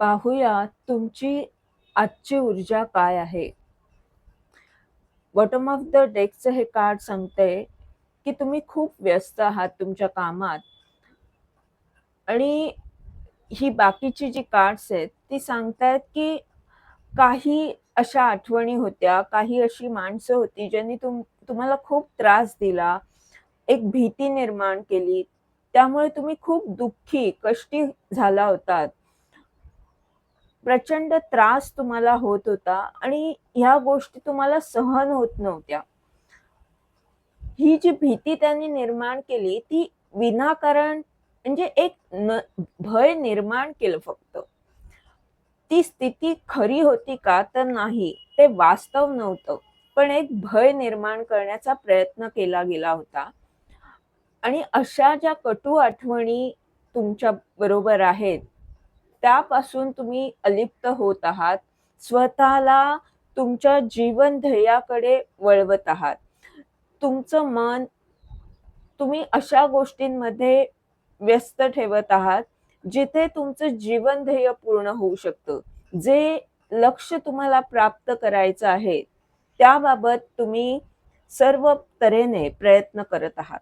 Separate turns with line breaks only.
पाहूया तुमची आजची ऊर्जा काय आहे. बॉटम ऑफ द डेकचं हे कार्ड सांगते की तुम्ही खूप व्यस्त आहात तुमच्या कामात. आणि ही बाकीची जी कार्ड्स आहेत ती सांगतायत की काही अशा आठवणी होत्या काही अशी माणसं होती ज्यांनी तुम तुम्हाला खूप त्रास दिला एक भीती निर्माण केली त्यामुळे तुम्ही खूप दुःखी कष्टी झाला होतात. प्रचंड त्रास तुम्हाला होत होता आणि ह्या गोष्टी तुम्हाला सहन होत नव्हत्या. ही जी भीती त्यांनी निर्माण केली ती विनाकारण म्हणजे एक न भय निर्माण केलं फक्त. ती स्थिती खरी होती का तर नाही ते वास्तव नव्हतं पण एक भय निर्माण करण्याचा प्रयत्न केला गेला होता. आणि अशा ज्या कटू आठवणी तुमच्या बरोबर आहेत त्यापासून तुम्ही अलिप्त होत आहात. स्वतःला तुमच्या जीवन ध्येयाकडे वळवत आहात. तुमचं मन तुम्ही अशा गोष्टींमध्ये व्यस्त ठेवत आहात जिथे तुमचं जीवन ध्येय पूर्ण होऊ शकतं. जे लक्ष तुम्हाला प्राप्त करायचं आहे त्याबाबत तुम्ही सर्व तऱ्हेने प्रयत्न करत आहात.